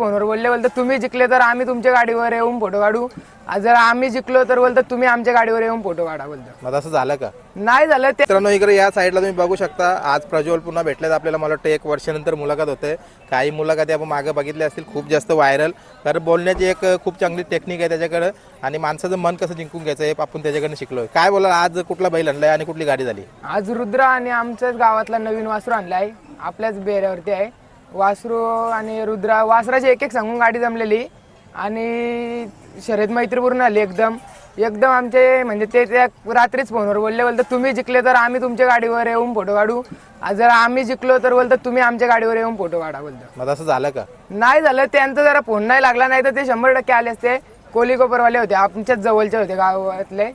फोनवर बोलले बोलतात तुम्ही जिंकले तर आम्ही तुमच्या गाडीवर येऊन फोटो काढू. जर आम्ही जिंकलो तर बोलतात तुम्ही आमच्या गाडीवर येऊन फोटो काढा बोलतात मग असं झालं का? नाही झालं ते मित्रांनो इकडे या साईडला तुम्ही बघू शकता आज प्रज्वल पुन्हा भेटलेत आपल्याला. मला वाटतं एक वर्षानंतर मुलाखत होते. काही मुलाखती आपण मागे बघितल्या असतील खूप जास्त व्हायरल कारण बोलण्याची एक खूप चांगली टेक्निक आहे त्याच्याकडे. आणि माणसाचं मन कसं जिंकून घ्यायचं हे आपण त्याच्याकडनं शिकलोय. काय बोला आज कुठला बैल आणलाय आणि कुठली गाडी झाली? आज रुद्र आणि आमच्याच गावातला नवीन वासरू आणलाय. आपल्याच बेऱ्यावरती आहे. वासरू आणि रुद्रा वासराची एक एक सांगून गाडी जमलेली. आणि शर्यत मैत्रीपूर्ण आली एकदम. एकदम आमचे म्हणजे ते त्या रात्रीच फोनवर बोलले बोलतात तुम्ही जिंकले तर आम्ही तुमच्या गाडीवर येऊन फोटो काढू. जर आम्ही जिंकलो तर बोलतात तुम्ही आमच्या गाडीवर येऊन फोटो काढा बोलतात. मग असं झालं का? नाही झालं. त्यांचा जरा फोन नाही लागला नाही तर ते शंभर टक्के आले असते. कोली कोपरवाले होते आमच्याच जवळचे होते गावातले.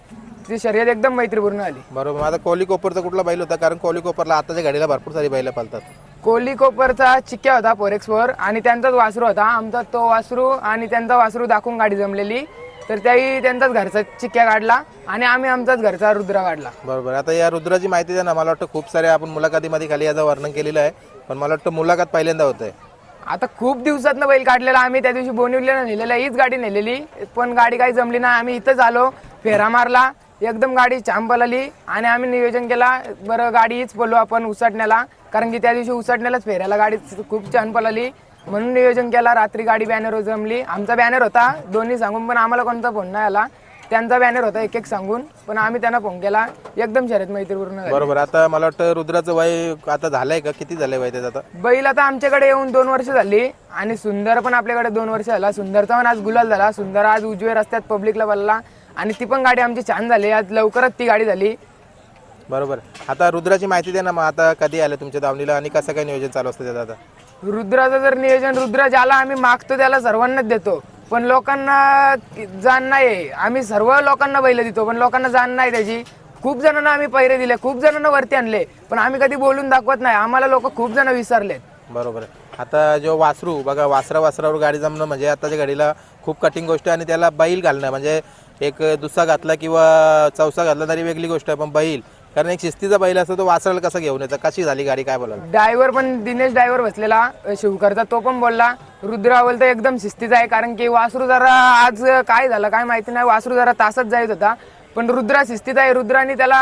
ती शर्यत एकदम मैत्रीपूर्ण आली. बरोबर. आता कोहली कोपरचा कुठला बैल होता? कारण कोहली कोपरला आताच्या गाडीला भरपूर सारी बैल पालतात कोहली कोपरचा चिक्क्या होता फोरेक्सवर आणि त्यांचाच वासरू होता. आमचा तो वासरू आणि त्यांचा वासरू दाखवून गाडी जमलेली. तर त्याही त्यांचाच घरचा चिक्क्या काढला आणि आम्ही आमचाच घरचा रुद्रा काढला. बरोबर. आता या रुद्राची माहिती द्या ना. मला वाटतं खूप सारे आपण मुलाखतीमध्ये खाली याचं वर्णन केलेलं आहे. पण मला वाटतं मुलाखत पहिल्यांदा होतंय. आता खूप दिवसातनं बैल काढलेला. आम्ही त्या दिवशी बोनिवलीला नेलेला. हीच गाडी नेलेली. पण गाडी काही जमली नाही. आम्ही इथंच आलो. फेरा मारला. एकदम गाडी छान पळाली आणि आम्ही नियोजन केला. बरं गाडी हीच बोलू आपण. उसाटण्याला. कारण की त्या दिवशी उसाटण्यालाच फेऱ्याला गाडी खूप छान पळाली. म्हणून नियोजन केला रात्री गाडी बॅनर जमली. आमचा बॅनर होता दोन्ही सांगून पण आम्हाला कोणता फोन नाही आला. त्यांचा बॅनर होता एक एक सांगून पण आम्ही त्यांना फोन केला. एकदम शर्यत मैत्रीपूर्ण झाली. बरोबर आता मला वाटतं रुद्राचं वय आता झालंय का? किती झालंय वय त्याचं आता? बैल आता आमच्याकडे येऊन दोन वर्ष झाली आणि सुंदर पण आपल्याकडे दोन वर्ष झाला. सुंदरचा पण आज गुलाल झाला. सुंदर आज उजवे रस्त्यात पब्लिकला बोलला आणि ती पण गाडी आमची छान झाली. आज लवकरच ती गाडी झाली. बरोबर. आता रुद्राची माहिती द्या ना मग आता कधी आलं तुमच्या दावणीला आणि कसं काय नियोजन चालू असतं त्याचं आता? रुद्राचं जर नियोजन रुद्र ज्याला आम्ही मागतो त्याला सर्वांनाच देतो. पण लोकांना जाण नाही आम्ही सर्व लोकांना बैल देतो पण लोकांना जाण नाही त्याची. खूप जणांना आम्ही पैरे दिले खूप जणांना वरती आणले पण आम्ही कधी बोलून दाखवत नाही. आम्हाला लोक खूप जण विसरलेत. बरोबर. आहे. आता जो वासरू बघा वासरा वासरावर गाडी जमणं म्हणजे आताच्या गाडीला खूप कठीण गोष्ट आहे आणि त्याला बैल घालणं म्हणजे एक दुसरा घातला किंवा चौसा घातला तरी वेगळी गोष्ट आहे पण बैल कारण एक शिस्तीचा बैल असतो तो वासराला कसा घेऊन येतं? कशी झाली गाडी? काय बोलाल? ड्रायव्हर पण दिनेश ड्रायव्हर बसलेला अ, शिवकरचा तो पण बोलला रुद्र अवल तर एकदम शिस्तीचा आहे कारण की वासरू जरा आज काय झालं काय माहिती नाही वासरू जरा तासात जायत होता. पण रुद्रा शिस्तीचा आहे रुद्राने त्याला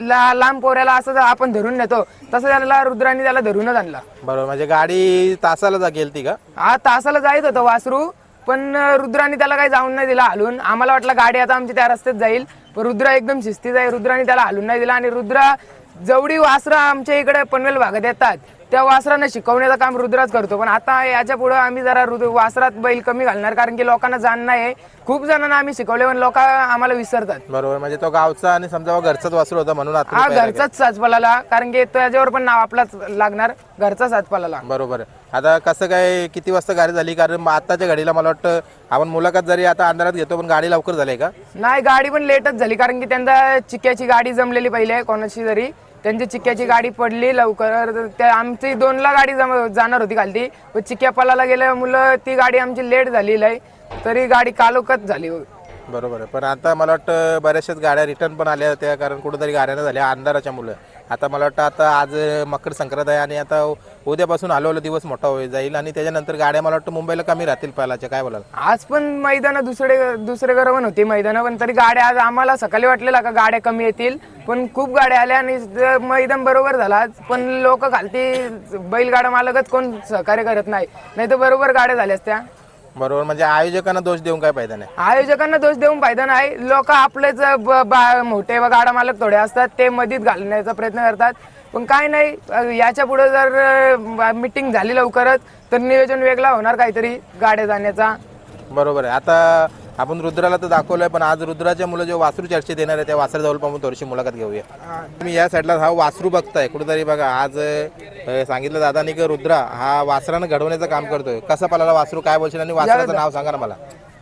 ला- लांब पोऱ्याला असं जर आपण धरून नेतो तसं त्याला रुद्राने त्याला धरूनच आणला. बरोबर म्हणजे गाडी तासाला जा गेलती का? हा तासाला जायत होतं वासरू. पण रुद्राने त्याला काही जाऊन नाही दिला हलून. आम्हाला वाटलं गाडी आता आमची त्या रस्त्यात जाईल. पण रुद्रा एकदम शिस्तीत आहे. रुद्राने त्याला हलून नाही दिला आणि रुद्रा जेवढी वासरं आमच्या इकडे पनवेल भागात येतात त्या वासरांना शिकवण्याचं काम रुद्राच करतो. पण आता याच्यापुढे आम्ही जरा रुद्र वासरात बैल कमी घालणार कारण की लोकांना जाण नाही खूप जणांना आम्ही शिकवले पण लोक आम्हाला विसरतात. बरोबर म्हणजे तो गावचा आणि समजा घरचाच वासरू होता म्हणून हा आता घरचाच साजपाला कारण की त्याच्यावर पण नाव आपलाच लागणार घरचा साजपाला बरोबर. आहे. आता कसं काय किती वाजता गाडी झाली? कारण मग आताच्या गाडीला मला वाटतं आपण मुलाखत जरी आता अंधारात घेतो पण गाडी लवकर झाली का? नाही गाडी पण लेटच झाली कारण की त्यांचा चिक्क्याची गाडी जमलेली पहिले कोणाची तरी त्यांची चिक्क्याची गाडी पडली लवकर. त्या आमची दोनला गाडी जम- जाणार होती खालती. पण चिक्क्या पलाला गेल्या मुलं ती गाडी आमची लेट झाली लय. तरी गाडी कालोकच झाली बरोबर आहे. पण आता मला वाटतं बऱ्याचशाच गाड्या रिटर्न पण आल्या होत्या कारण कुठेतरी गाड्यानं झाल्या अंधाराच्या मुलं. आता मला वाटतं आता आज मकर संक्रांत आहे आणि आता उद्यापासून हलवलं दिवस मोठा होईल जाईल. आणि त्याच्यानंतर गाड्या मला वाटतं मुंबईला कमी राहतील पहिलाच्या. काय बोलाल? आज पण मैदान दुसरे दुसरे घर पण होती मैदान पण तरी गाड्या आज आम्हाला सकाळी वाटलेला का गाड्या कमी येतील. पण खूप गाड्या आल्या आणि ज- मैदान बरोबर झाला आज. पण लोक खालती बैलगाडा मालकच कोण सहकार्य करत नाही. नाही तर बरोबर गाड्या झाल्या असत्या. बरोबर म्हणजे आयोजकांना दोष देऊन काय फायदा नाही. आयोजकांना दोष देऊन फायदा नाही. लोक आपलेच ब- बा- मोठे व गाडा मालक थोडे असतात ते मधीत घालण्याचा प्रयत्न करतात. पण काय नाही अ, याच्यापुढे जर मिटिंग झाली लवकरच तर नियोजन वेगळा होणार काहीतरी गाड्या जाण्याचा. बरोबर आहे. आता आपण रुद्राला तर दाखवलंय पण आज रुद्राच्या मुलं जे वासरू चर्चेत येणार आहे त्या वासराजवळ पाहून थोडीशी मुलाखत घेऊया. तुम्ही या साईडला हा वासरू बघताय कुठेतरी बघा आज सांगितलं दादानी की रुद्रा हा वासरानं घडवण्याचं काम करतोय. कसं पलाला वासरू काय बोलशील आणि वासराचं नाव सांगा ना मला.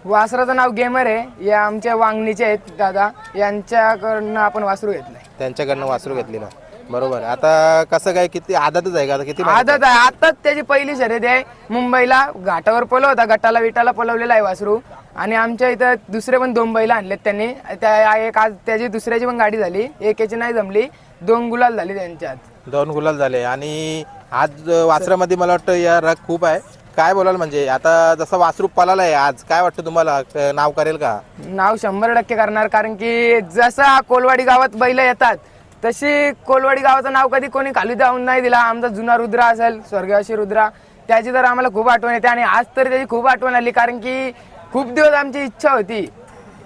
वासराचं नाव गेमर आहे. या आमच्या वांगणीचे आहेत दादा. यांच्याकडनं आपण वासरू घेतलंय. त्यांच्याकडनं वासरू घेतलेलं बरोबर. आता कसं काय किती आदतच आहे का? आता किती आदत आहे. आताच त्याची पहिली शर्यत आहे. मुंबईला घाटावर पळव होता. गटाला विटाला पळवलेला आहे वासरू. आणि आमच्या इथं दुसरे पण दोन बैल आणलेत त्यांनी. त्या एक आज त्याची दुसऱ्याची पण गाडी झाली. एकेची नाही जमली. दोन गुलाल झाली त्यांच्यात. दोन गुलाल झाले. आणि आज वासरामध्ये मला वाटतं या रग खूप आहे. काय बोलाल म्हणजे? आता जसं वासरू पळाला आहे आज. काय वाटतं तुम्हाला? अ, नाव करेल का? नाव शंभर टक्के करणार. कारण की जसं कोलवाडी गावात बैल येतात तशी कोलवाडी गावाचं नाव कधी कोणी खाली जाऊन नाही दिला. आमचा जुना रुद्रा असेल स्वर्गवासी रुद्रा. त्याची तर आम्हाला खूप आठवण येते. आणि आज तर त्याची खूप आठवण आली. कारण की खूप दिवस आमची इच्छा होती.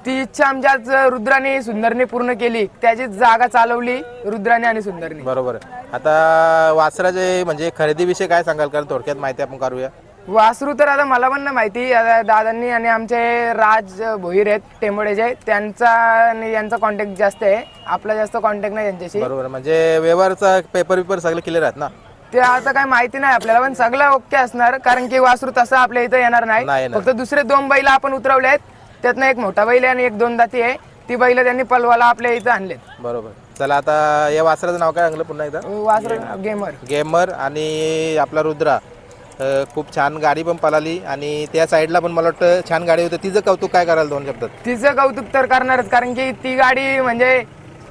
ती इच्छा आमच्या आज रुद्राने सुंदरने पूर्ण केली. त्याची जागा चालवली रुद्राने आणि सुंदरने. बरोबर आता वासराचे म्हणजे खरेदीविषयी काय सांगाल? कारण थोडक्यात माहिती आपण करूया वासरू तर आता मला पण नाही माहिती. आता दादांनी आणि आमचे राज भोईर आहेत टेंबोडेचे त्यांचा आणि यांचा कॉन्टॅक्ट जास्त आहे. आपला जास्त कॉन्टॅक्ट नाही त्यांच्याशी. बरोबर म्हणजे व्यवहारचा पेपर बिपर सगळे क्लिअर आहेत ना? ते आता काय माहिती नाही आपल्याला पण सगळं ओके असणार कारण की वासरू तसं आपल्या इथं येणार नाही. नाही येणार. फक्त दुसरे दोन बैल आपण उतरवले आहेत. त्यातनं एक मोठा बैल आहे आणि एक दोन दाती आहे. ती बैल त्यांनी पलवाला आपल्या इथं आणलेत. बरोबर. चला आता या वासराचं नाव काय सांगलं पुन्हा एकदा? वासरू गेमर. गेमर आणि आपला रुद्रा. अ, खूप छान गाडी पण पळाली आणि त्या साईडला पण मला वाटतं छान गाडी होती. तिचं कौतुक काय कराल दोन शब्दात? तिचं कौतुक तर करणारच कारण की ती गाडी म्हणजे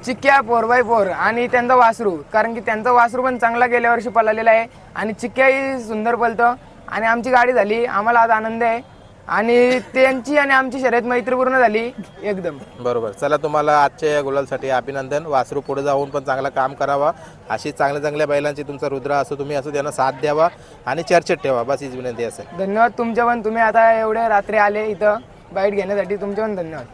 चिक्क्या फोर बाय फोर आणि त्यांचा वासरू. कारण की त्यांचा वासरू पण चांगला गेल्या वर्षी पळालेला आहे. आणि चिक्क्याही सुंदर पळतं. आणि आमची गाडी झाली. आम्हाला आज आनंद आहे. आणि त्यांची आणि आमची शर्यत मैत्रीपूर्ण झाली. एकदम. बरोबर. चला तुम्हाला आजच्या या गुलालसाठी अभिनंदन. वासरू पुढे जाऊन पण चांगलं काम करावा. अशी चांगल्या चांगल्या बैलांची तुमचा रुद्रा असो तुम्ही असो त्यांना साथ द्यावा आणि चर्चेत ठेवा. बस हीच विनंती असेल धन्यवाद तुमच्या पण. तुम्ही आता एवढे रात्री आले इथं. बाईट घेण्यासाठी तुमचे पण धन्यवाद.